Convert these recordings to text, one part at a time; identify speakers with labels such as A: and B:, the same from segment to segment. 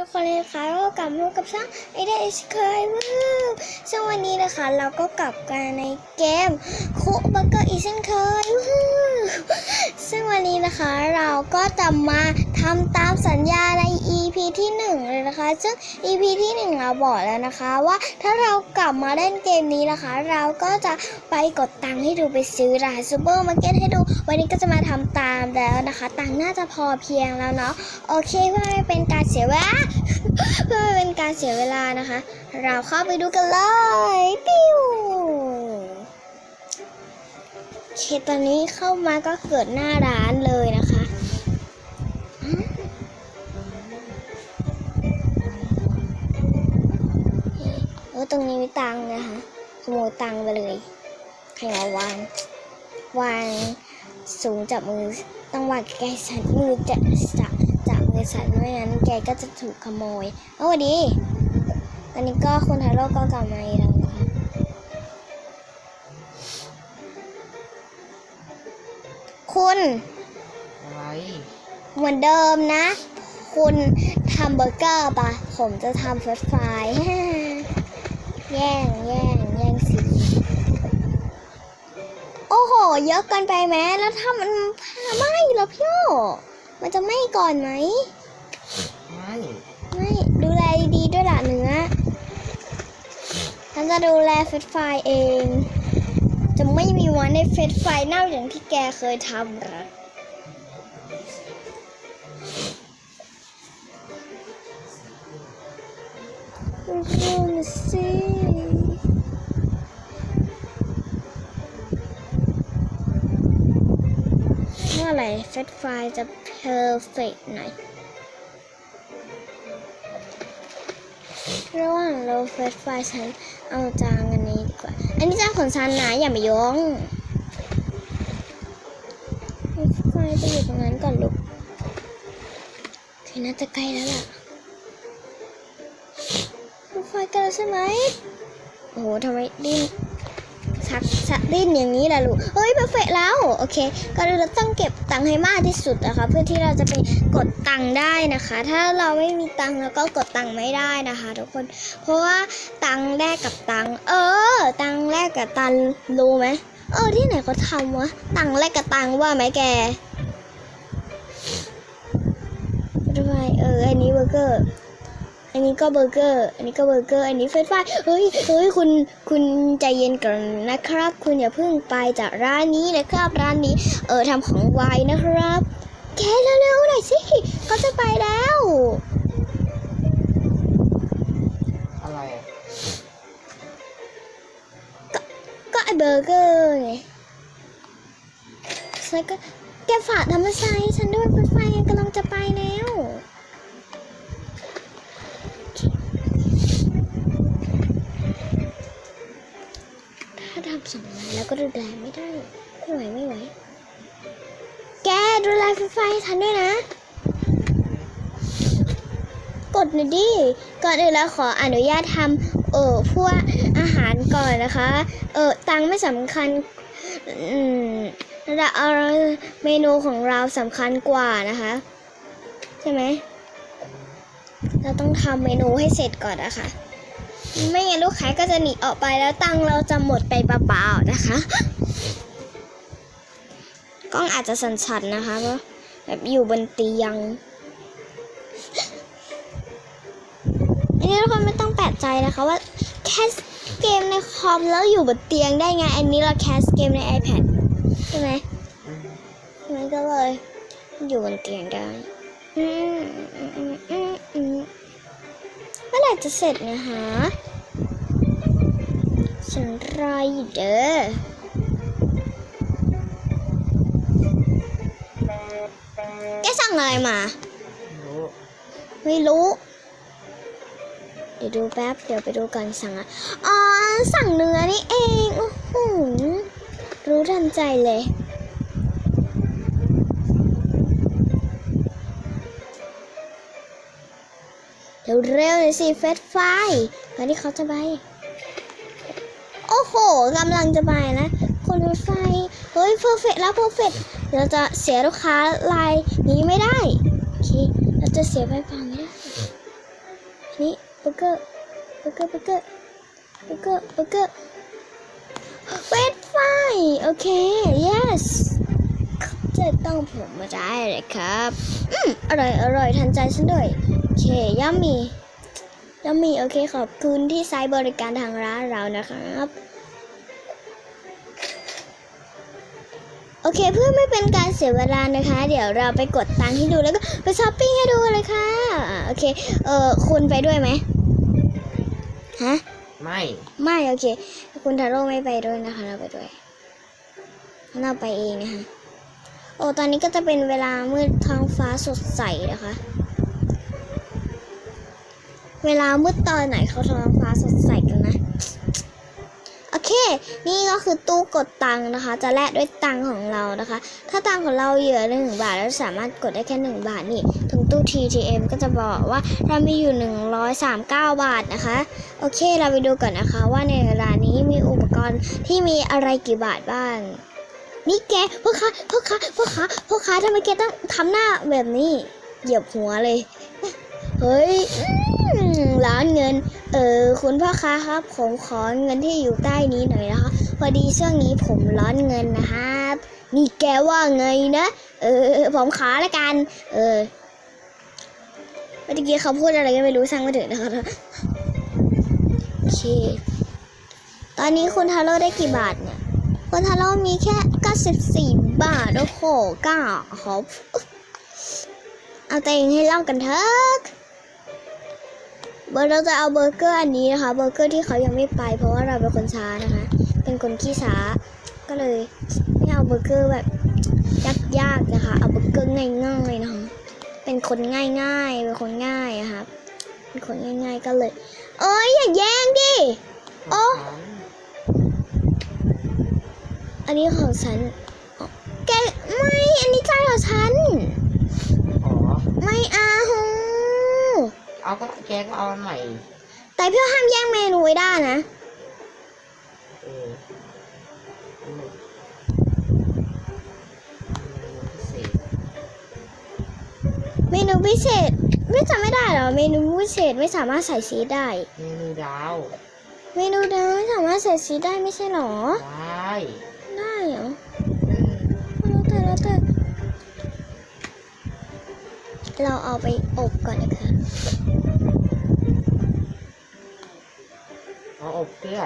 A: ทุกคนเลยค่ะก็กลับมากับช่างไอเดอสเคยวู้ซึ่งวันนี้นะคะเราก็กลับกันในเกมคุกบักเกอร์อีเซนเคยวู้ซึ่งวันนี้นะคะเราก็จะมาทำตามสัญญาใน EP ที่หนึ่งเลยนะคะ ซึ่ง EP ที่หนึ่งเราบอกแล้วนะคะว่าถ้าเรากลับมาเล่นเกมนี้นะคะ เราก็จะไปกดตังค์ให้ดูไปซื้อร้านซูเปอร์มาร์เก็ตให้ดู วันนี้ก็จะมาทำตามแล้วนะคะ ตังค์น่าจะพอเพียงแล้วเนาะโอเคเพื่อไม่เป็นการเสียเวลาเพื่อไม่เป็นการเสียเวลานะคะ เราเข้าไปดูกันเลยปิ้วเคตอนนี้เข้ามาก็เกิดหน้าร้านเลย ตรงนี้มีตังค์นะคะ ขโมยตังค์ไปเลยใครมาวาง วางสูงจากมือ ต้องวางใกล้ๆสันมือจะจะจากมือสันไม่งั้นแกก็จะถูกขโมยเอาสวัสดีตอนนี้ก็คุณทาโร่ก็กลับมาอีกแล้วนะคะคุณ
B: อะไร
A: เหมือนเดิมนะ คุณทำเบอร์เกอร์ปะผมจะทำเฟรนช์ฟราย แย่งแย่งแย่งสี โอ้โห เยอะเกินไปไหมแล้วถ้ามันไหม้ล่ะพี่โอมันจะไหม้ก่อนไหม
B: ไม่
A: ไม่ดูแลดีๆด้วยล่ะเนื้อฉันจะดูแลเฟรนช์ฟรายเอง จะไม่มีวันในเฟรนช์ฟรายเน่าอย่างที่แกเคยทำหรอก ดูนะสิเมื่อไหร่เฟรนช์ฟจะเพอร์เฟกหน่อยระหว่างเราเฟรนช์ฟฉันเอาจานอันนี้ดีกว่า อันนี้จานของฉันนะอย่ามายงเฟรนช์ฟไปอยู่ตรงนั้นก่อนลูกโอน่าจะใกล้แล้วล่ะ ไฟกันแล้วใช่ไหมโอ้โหทำไมดิ้นชักชักดิ้นอย่างนี้ล่ะลูก เฮ้ยเพอร์เฟกแล้ว โอเค ก็เราต้องเก็บตังค์ให้มากที่สุดนะคะ เพื่อที่เราจะไปกดตังค์ได้นะคะ ถ้าเราไม่มีตังค์เราก็กดตังค์ไม่ได้นะคะ ทุกคน เพราะว่าตังค์แลกกับตังค์ เออ ตังค์แลกกับตังค์รู้ไหมเออ ที่ไหนเขาทำวะ ตังค์แลกกับตังค์ว่าไหมแกด้วยเออ อันนี้เบอร์เกอร์ อันนี้ก็เบอร์เกอร์ อันนี้ก็เบอร์เกอร์ อันนี้เฟรนช์ฟรายเฮ้ยเฮ้ยคุณคุณใจเย็นก่อนนะครับ คุณอย่าเพิ่งไปจากร้านนี้นะครับร้านนี้ เออทำของไวนะครับแกเร็วๆหน่อยสิเขาจะไปแล้ว
B: อะไรอะ
A: ก็ไอเบอร์เกอร์ไงฉันก็แกฝากทำมาใช้ฉันด้วยเฟรนช์ฟรายกำลังจะไปแล้วาทำสองแล้วก็ดูแลไม่ได้ไม่ไหวไม่ไหว แกดูแลไฟฟ้าให้ฉันด้วยนะ กดหน่อยดิ ก่อนอื่นแล้วขออนุญาตทำเออพวกอาหารก่อนนะคะ เออตังไม่สำคัญ อืมเราเอาเมนูของเราสำคัญกว่านะคะ ใช่ไหม เราต้องทำเมนูให้เสร็จก่อนนะคะ ไม่งั้นลูกค้าก็จะหนีออกไปแล้วตังเราจะหมดไปเปล่าๆนะคะ กล้องอาจจะสั่นๆนะคะเพราะแบบอยู่บนเตียงอันนี้ทุกคนไม่ต้องแปลกใจนะคะว่าแคสเกมในคอมแล้วอยู่บนเตียงได้ไง อันนี้เราแคสเกมใน iPad ใช่ไหมมันก็เลยอยู่บนเตียงได้เมื่อไหร่จะเสร็จนะคะ ฉันรออยู่เด้อแกสั่งอะไรมา
B: ไม่รู้
A: ไม่รู้ เดี๋ยวดูแป๊บ เดี๋ยวไปดูก่อนสั่งอะอ๋อ สั่งเนื้อนี่เอง โอ้โห รู้ทันใจเลยเร็วๆหน่อยสิเฟสไฟก่อนที่เขาจะไป โอ้โหกำลังจะไปแล้วคนรถไฟ เฮ้ยเพอร์เฟกแล้วเพอร์เฟกเราจะเสียลูกค้ารายนี้ไม่ได้ โอเค เราจะเสียไปเปล่าไม่ได้นี่เบอร์เกอร์เบอร์เกอร์เบอร์เกอร์เบอร์เกอร์เบอร์เกอร์เวทไฟ โอเค yes จะต้องผมมาได้เลยครับ อืมอร่อย อร่อยทันใจฉันด้วย โอเคยัมมี่ยัมมี โอเค ขอบคุณที่ใช้บริการทางร้านเรานะครับ เคเพื่อไม่เป็นการเสียเวลานะคะ เดี๋ยวเราไปกดตังค์ให้ดูแล้วก็ไปช้อปปิ้งให้ดูเลยค่ะอ่าโอเคเออคุณไปด้วยไหมฮะ
B: ไม่
A: ไม่โอเค คุณทาโร่ไม่ไปด้วยนะคะ เราไปด้วยเราไปเองนะคะโอ้ตอนนี้ก็จะเป็นเวลามืดท้องฟ้าสดใสนะคะ เวลามืดตอนไหนเขาท้องฟ้าสดใสกันนะโอเค นี่ก็คือตู้กดตังค์นะคะ จะแลกด้วยตังค์ของเรานะคะ ถ้าตังค์ของเราเหลือหนึ่งบาทเราสามารถกดได้แค่หนึ่งบาทนี่ ถึงตู้ TTM ก็จะบอกว่าเรามีอยู่139บาทนะคะ โอเคเราไปดูก่อนนะคะว่าในร้านนี้มีอุปกรณ์ที่มีอะไรกี่บาทบ้าง นี่แกพ่อค้าพ่อค้าพ่อค้าพ่อค้าทำไมแกต้องทำหน้าแบบนี้เหยียบหัวเลย เฮ้ยร้านเงิน เออคุณพ่อค้าครับ ผมขอเงินที่อยู่ใต้นี้หน่อยนะคะ พอดีช่วงนี้ผมร้อนเงินนะครับ นี่แกว่าไงนะ เออ ผมขอละกัน เออเมื่อกี้เขาพูดอะไรก็ไม่รู้ช่างมาเถอะนะคะโอเค ตอนนี้คุณทาโร่ได้กี่บาทเนี่ย คุณทาโร่มีแค่ 94 บาท โอ้โหก้าขอเอาตัวเองให้เล่ากันเถอะ เบอร์เราจะเอาเบอร์เกอร์อันนี้นะคะเบอร์เกอร์ที่เขายังไม่ไป เพราะว่าเราเป็นคนช้านะคะ เป็นคนขี้ช้า ก็เลยไม่เอาเบอร์เกอร์แบบยากๆนะคะเอาเบอร์เกอร์ง่ายๆนะคะเป็นคนง่ายๆเป็นคนง่ายอะครับเป็นคนง่าย ๆก็เลยเอ้ยอย่าแย่งดิโอ้อันนี้ของฉันอ๋อแกไม่อันนี้จานของฉัน
B: ขอ
A: ไม่เอา
B: เอาก็แกก็เอาอันใหม่
A: แต่พี่ห้ามแย่งเมนูไว้ได้นะ
B: เอออันหนึ่งเมนูพิเศษ
A: เมนูพิเศษ ไม่จำไม่ได้เหรอ เมนูพิเศษไม่สามารถใส่ชีสได้
B: เมนูดาว
A: เมนูเดิมไม่สามารถใส่ชีสได้ไม่ใช่เหรอ
B: ได้
A: ได้เหรอ
B: อืม
A: แล้วแต่แล้วแต่เราเอาไปอบก่อนนะคะ
B: เอาอบเก ลือ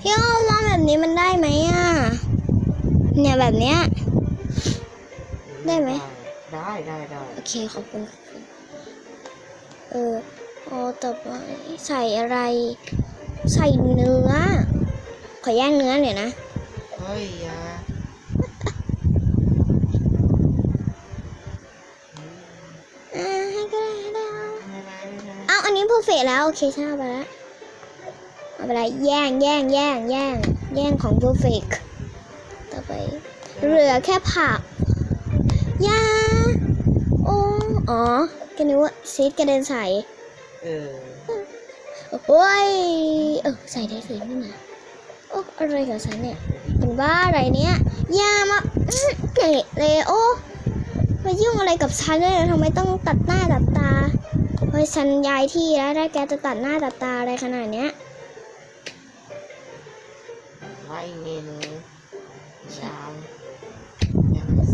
A: พี่อ้อมว่าแบบนี้มันได้ไหมอะ เนี่ยแบบเนี้ย ได้ไหม
B: ได้ได้ได้
A: โอเคขอบคุณขอบคุณเออโอ้ต่อไปใส่อะไร ใส่เนื้อ ขอย่างเนื้อหน่อยนะ
B: เฮ้ยอยาอืม
A: อ่าให้ก็ได้ให้ได้เอา
B: ไม่ได้ไม่ได้
A: เอาอันนี้เพอร์เฟกแล้ว โอเคฉันเอาไปแล้วเอาไปแล้วแย่งแย่งแย่งแย่งแย่งของเพอร์เฟกต่อไป เหลือแค่ผักยาโอ้อ๋อแกนึกว่าซีดกระเด็นใส่
B: เออ
A: โอ้ยเออใส่ได้สินี่นะโอ้อะไรกับฉันเนี่ยเป็นบ้าอะไรเนี่ยอย่ามาอื้อเกะเลยโอ้มายุ่งอะไรกับฉันเลยทำไมต้องตัดหน้าตัดตาเฮ้ยฉันย้ายที่แล้วถ้าแกจะตัดหน้าตัดตาอะไรขนาดเนี้ย
B: ไล่เมนูชามยังไม่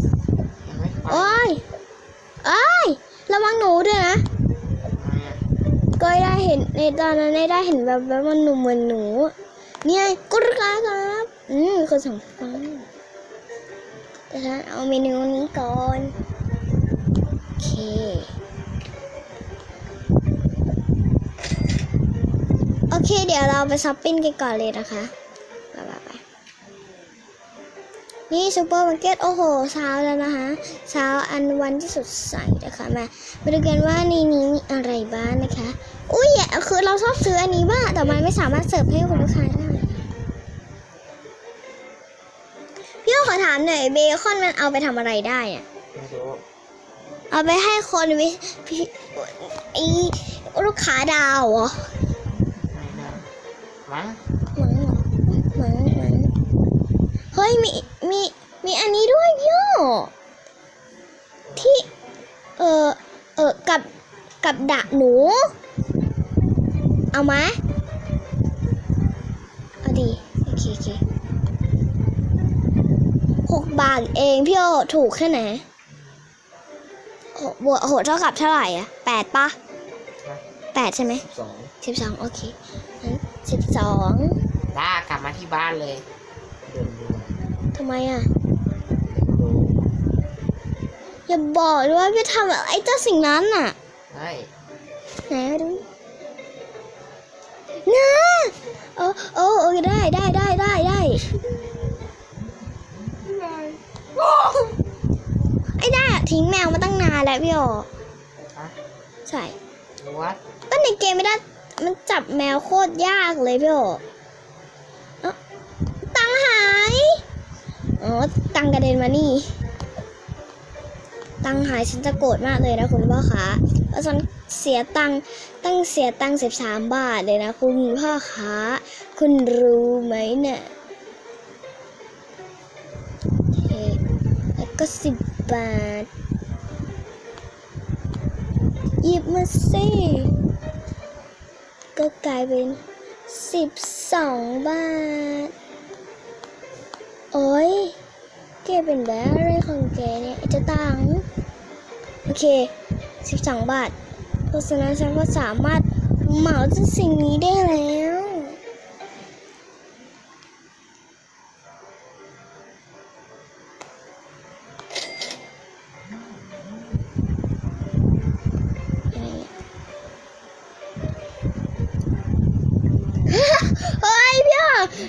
B: ยังไม่ไป
A: โอ้ยโอ้ย ระวังหนูด้วยนะ
B: ทำไมอะ
A: ก็ได้เห็นในตอนนั้นได้เห็นแบบแบบมันหนูเหมือนหนู เนี่ยกุรกาครับอืมคนสองฟังแต่ฉันเอาเมนูนี้ก่อน โอเค โอ เคเดี๋ยวเราไปช้อปปิ้งกันก่อนเลยนะคะไปไปไปนี่ซูเปอร์มาร์เก็ตโอ้โหเช้าแล้วนะคะเช้าอันวันที่สดใสนะคะมามาดูกันว่าในนี้มีอะไรบ้างนะคะ อุ้ยคือเราชอบซื้ออันนี้บ้างแต่มันไม่สามารถเสิร์ฟให้คุณลูกค้าได้พี่ขอถามหน่อยเบคอนมันเอาไปทำอะไรได้อะ
B: ไม่รู้
A: เอาไปให้คนวิพี่ไอลูกค้าดาวเหรอ
B: ไม่นะมั้ง
A: หมังเหรอหมังหมังเฮ้ยฮ้ยมีมีมีอันนี้ด้วยพี่โอที่เออเออกับกับดักหนู เอาไหมเอาดีโอเคโอเคหกบาทเองพี่โอถูกแค่ไหนโหบวกโหเท่ากับเท่าไหร่อะแปดปะแปดใช่ไหม
B: สิบสอง
A: สิบสองโอเคงั้น สิบสอง
B: ด้ากลับมาที่บ้านเลยเดินดู
A: ทำไมอะ
B: ดู
A: อย่าบอกด้วยว่าพี่ทำอะไรเจ้าสิ่งนั้นน่ะ
B: เฮ้ย
A: ไหนมาดูนะโอ้โอ้โอ้ได้ได้ได้ได้ได้ไอ้ได้อะทิ้งแมวมาตั้งนานแล้วพี่โอ
B: ฮะ
A: ใช่
B: วัด
A: ก็ในเกมไม่ได้ มันจับแมวโคตรยากเลยพี่โอเอ้าตังหาย อ๋อ ตังกระเด็นมานี่ ตังหายฉันจะโกรธมากเลยนะคุณพ่อคะเพราะฉันเสียตังตั้งเสียตังสิบสามบาทเลยนะคุณพ่อคะคุณรู้ไหมเนี่ยแล้วก็สิบบาทหยิบมาสิ ก็กลายเป็นสิบสองบาท โอ้ยแกเป็นแบบอะไรของแกเนี่ยจะตังโอเคสิบสองบาท เพราะฉะนั้นฉันก็สามารถเหมาเจ้าสิ่งนี้ได้แล้ว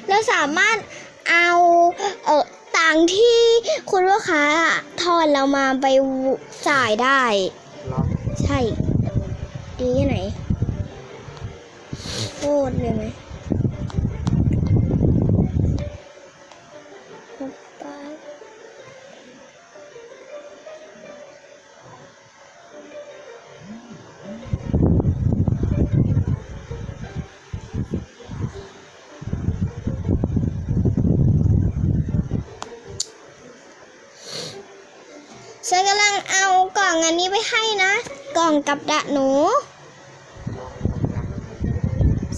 A: เราสามารถเอาเออตังค์ที่คุณลูกค้าทอนเรามาไปจ่ายได้
B: ล็อก
A: ใช่ดีแค่ไหนโคตรเลยไหมหกบาทฉันกำลังเอากล่องอันนี้ ไปให้นะ กล่องกับดะหนู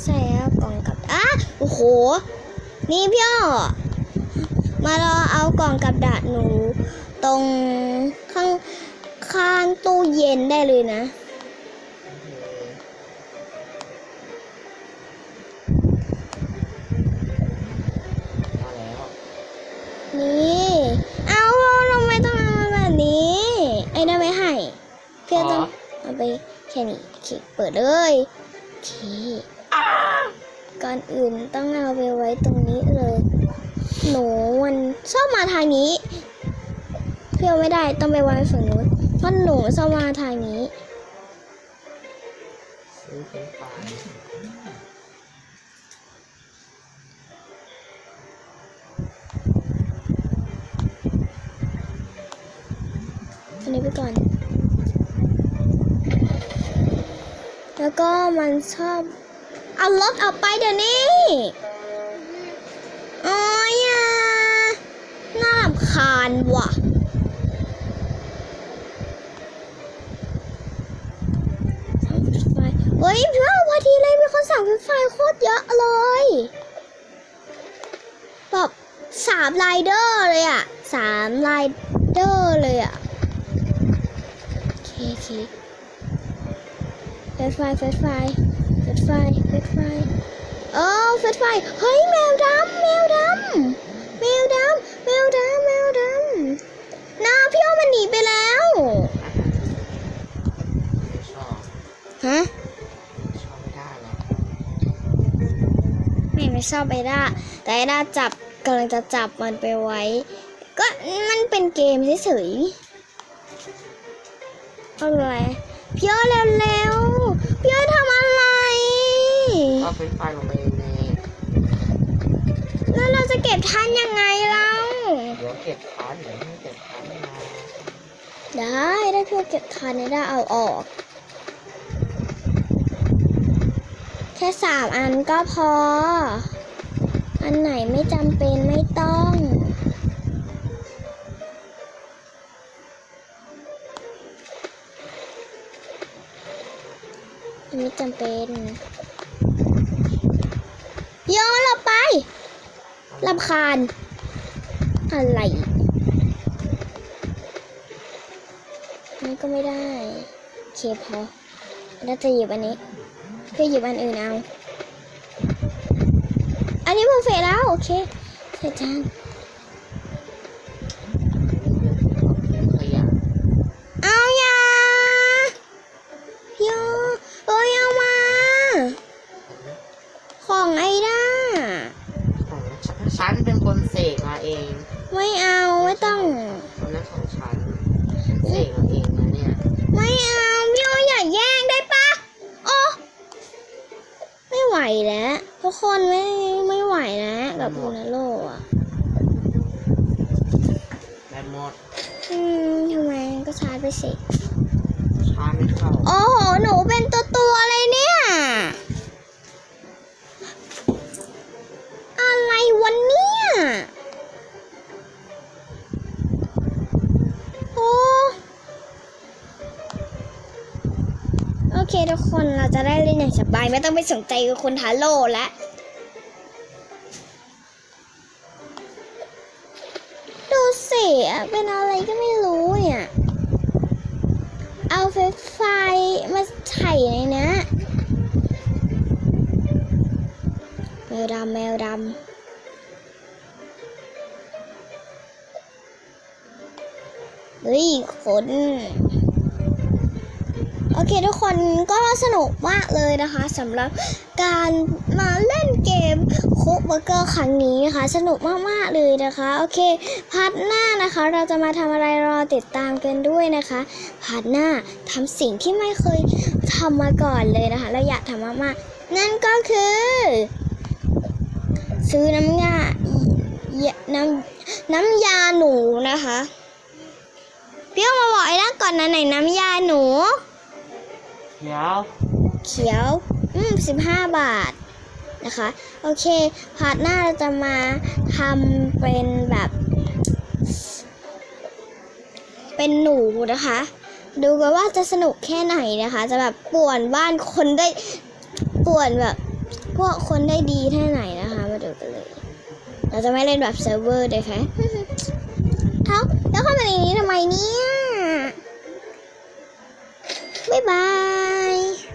A: ใช่แล้วกล่องกับอะโอ้โห นี่พี่อ้อมารอเอากล่องกับดะหนู ตรงข้างข้างตู้เย็นได้เลยนะ
B: มาแล้ว
A: นี่ เอาทำไมต้องเอามาแบบนี้ ไอ้ได้ไม่ให้เพื่อนต้องเอาไปแค่นี้โอเคเปิดเลยโอเคก่อนอื่นต้องเอาไปไว้ตรงนี้เลย หนูมันชอบมาทางนี้ เพื่อไม่ได้ต้องไปไว้ฝั่งนู้นเพราะหนูชอบมาทางนี้
B: อัน
A: นี้ไปก่อน แล้วก็มันชอบเอารถออกไปเดี๋ยวนี้โอ้ยน่ารำคาญว่ะ สั่งเฟรนฟรายเฮ้ยเพื่อนพอดีเลยมีคนสั่งเฟรนฟรายโคตรเยอะเลยแบบสามไรเดอร์เลยอะสามไรเดอร์เลยอะ โอเค เคเฟรนช์ฟรายเฟรนช์ฟรายเฟรนช์ฟรายเฟรนช์ฟรายโอ้เฟรนช์ฟรายเฮ้ยแมวดำแมวดำแมวดำแมวดำแมวดำน้าพี่อ้อมันหนีไปแล้ว
B: ชอบ
A: ฮะ
B: ชอบไม่ได้แล้ว
A: ไม่ไม่ชอบไอด้าแต่ไอด้าจับกำลังจะจับมันไปไว้ ก็มันเป็นเกมเฉยๆเอาเลยพี่อ้อเร็วๆ พี่อ้อทำอะไร
B: ก็เป็นไฟลงไปใน
A: แล้วเราจะเก็บทันยังไงเรา
B: เดี๋ยวเก็บทันเดี๋ยวไม่เก็บทันมา
A: ได้ได้เพื่อเก็บทันไอด้าเอาออก แค่สามอันก็พอ อันไหนไม่จำเป็นไม่ต้อง จำเป็นโยนเราไปลำคาญ อะไร นี่ก็ไม่ได้เคพอเราจะหยิบอันนี้ เพื่อหยิบอันอื่นเอา อันนี้เพอร์เฟกแล้ว โอเคใส่จาน
B: ขยะ
A: เอาอย่าโยเอ้ยเอามา ของไอ้ด้า
B: ของฉันฉันเป็นคนเสกมาเอง
A: ไม่เอาไม่ต้อง
B: คนนั้นของ ก
A: คน
B: เรา
A: จะได้เล่นอย่างสบายไม่ต้องไปสนใจกับคนทาโร่แล้วดูสิเป็นอะไรก็ไม่รู้เนี่ย เอาไฟไฟมาใส่ในเนี้ยแมวดำแมวดำเฮ้ยขน โอเคทุกคนก็สนุกมากเลยนะคะสำหรับการมาเล่นเกมคุกเบอร์เกอร์ครั้งนี้นะคะ สนุกมากๆเลยนะคะ โอเคพาร์ทหน้านะคะ เราจะมาทำอะไรรอติดตามกันด้วยนะคะพาร์ทหน้าทำสิ่งที่ไม่เคยทำมาก่อนเลยนะคะเราอยากทำมากๆนั่นก็คือ ซื้อน้ำยาน้ำน้ำยาหนูนะคะเพี่เอามาบอกไอ้นั่นก่อนนะไหนน้ำยา
B: เดี๋ยว
A: เขียว อืมสิบห้าบาทนะคะ โอเค พาร์ทหน้าเราจะมาทำเป็นแบบ เป็นหนูนะคะ ดูกันว่าจะสนุกแค่ไหนนะคะ จะแบบป่วนบ้านคนได้ป่วนแบบพวกคนได้ดีแค่ไหนนะคะ มาดูกันเลย เราจะไม่เล่นแบบเซิร์ฟเวอร์เลยค่ะเอ้าแล้วเข้ามาในนี้ทำไมเนี่ย 拜拜。